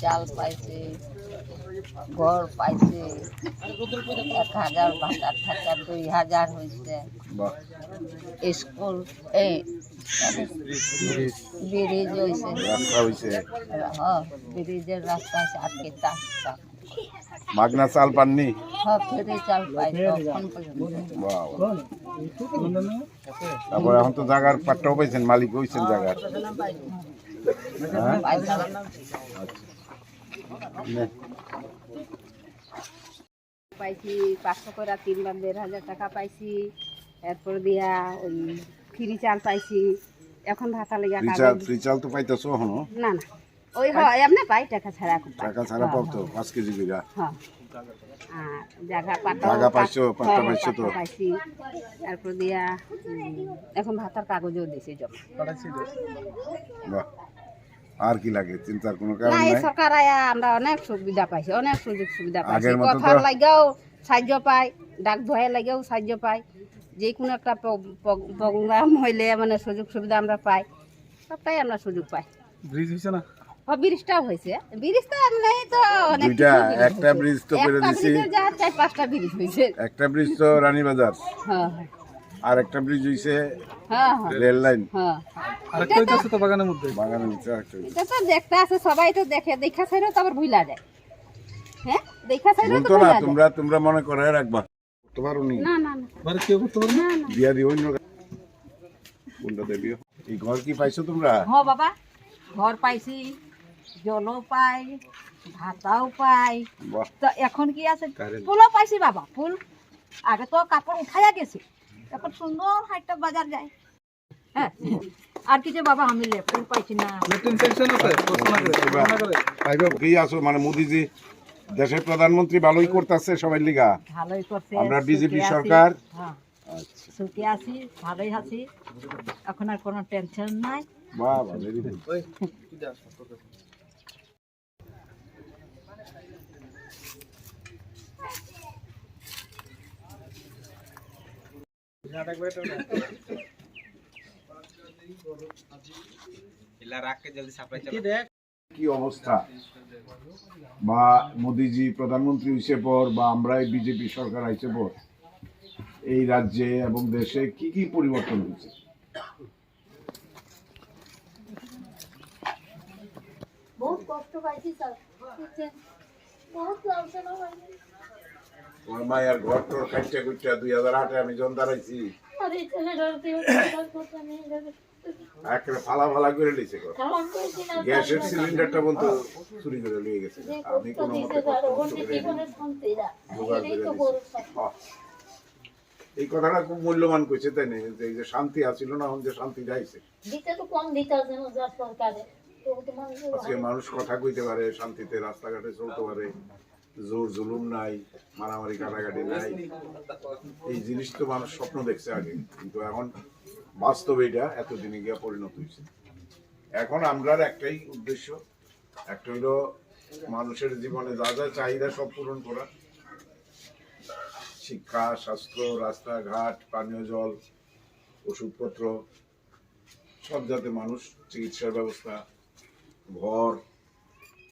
চাল পাইছে ঘর পাইছে এক হাজার ভাতার থাকা দুই হাজার হয়েছে স্কুল এই ব্রিজ হয়েছে রাস্তা হ্যাঁ ব্রিজের রাস্তা আছে আটকে তার মাগনা চাল পাননি। তারপর এখন তো জায়গার পাট্টাও পাইছেন মালিক হইছেন জায়গার হ্যাঁ পাইছে পাইছি পাঁচশো করে তিনবার দেড় হাজার টাকা পাইছি। এরপর দিয়া ওই ফ্রি চাল পাইছি। এখন ভাতা লেগে ফ্রি চাল তো পাইতেছো এখনও? না না। ওই হয় এমনি পাই টাকা ছাড়া টাকা ছাড়া পাও তো পাঁচ কেজি বিঘা। হ্যাঁ আর জায়গা পাতা জায়গা পাইছো, পাট্টা পাইছো তো? পাইছি। তারপর দিয়া এখন ভাতার কাগজও দিছি জমা। বাহ। আর কি লাগে? চিন্তার কোনো কারণ নাই সরকার আয়া আমরা অনেক সুবিধা পাইছি অনেক সুযোগ সুবিধা পাইছি। কথার লাগেও সাহায্য পাই ডাক ধোয়া লাগেও সাহায্য পাই যে কোনো একটা প্রোগ্রাম হইলে মানে সুযোগ সুবিধা আমরা পাই। সবটাই আমরা সুযোগ পাই। ব্রিজ হয়েছে না? ও ব্রিজটাও হয়েছে ব্রিজটা তো অনেক দুইটা একটা ব্রিজ তো করে একটা দিছি চার পাঁচটা ব্রিজ হয়েছে একটা ব্রিজ তো রানীবাজার। হ্যাঁ। আর একটা ব্রিজ হইছে হ্যাঁ হ্যাঁ। রেল লাইন হ্যাঁ। আরেকটা হইতেছে তো বাগানের মধ্যে? বাগানের ভিতরে আরেকটা এটা তো দেখতে আছে সবাই তো দেখে দেখা ছাড়াও তো আবার ভুলা যায়। হ্যাঁ? দেখা ছাড়াও তো না তোমরা তোমরা মনে করে রাখবা। করতে পারো নি না না। না বাড়ি কেউ করতে পারবে? না বিয়া দিও অন্য কোনটা দেবিও এই ঘর কি পাইছো তোমরা? হ বাবা। ঘর পাইছি জলও পাই ভাতাও পাই। বাহ। তো এখন কি আছে। ফুলও পাইছি বাবা ফুল। আগে তো কাপড় উঠাইয়া গেছে। এখন সুন্দর হাইটা বাজার যায়। হ্যাঁ আর কিছু বাবা আমি লে ফুল পাইছি না। লেট্রিন সেকশন আছে ঘোষণা করে পাইবে কি আছো? মানে মোদিজি দেশের প্রধানমন্ত্রী ভালোই করতেছে সবাই লিগা। ভালোই করছে আমরা বিজেপি সরকার। হ্যাঁ আচ্ছা। সুখে আছি ভালোই আছি। এখন আর কোনো টেনশন নাই। বাহ বাহ ভেরি গুড কি অবস্থা? বা মোদিজি প্রধানমন্ত্রী হইছে পর বা আমরা বিজেপি সরকার আইছে পর এই রাজ্যে এবং দেশে কি কি পরিবর্তন হয়েছে? বহুত কষ্ট পাইছি স্যার। বহুত তোমার মায়ের ঘর তোর কাইটা কুইটা দুই হাজার আটে আমি জন দাঁড়াইছি। ফালা ফালা করে লিছে করেছি গ্যাসের সিলিন্ডারটা বলতো চুরি করে গেছে। আমি কোনো মতে হ্যাঁ। এই কথাটা খুব মূল্যবান কইছে তাই না? যে এই যে শান্তি আছিল না এখন যে শান্তি যাইছে। দিতে তো কম দিতে হবে যা সরকারে। তবু তো মানুষের আজকে মানুষ কথা কইতে পারে শান্তিতে রাস্তাঘাটে চলতে পারে। জোর জুলুম নাই, মারামারি কাটাকাটি নাই। এই জিনিস তো মানুষ স্বপ্ন দেখছে আগে, কিন্তু এখন বাস্তবে এটা এতদিনে গিয়ে পরিণত হয়েছে। এখন আমরার একটাই উদ্দেশ্য, একটা হলো মানুষের জীবনে যা যা চাহিদা সব পূরণ করা। শিক্ষা, স্বাস্থ্য, রাস্তাঘাট, পানীয় জল, ওষুধপত্র, সব যাতে মানুষ চিকিৎসার ব্যবস্থা, ঘর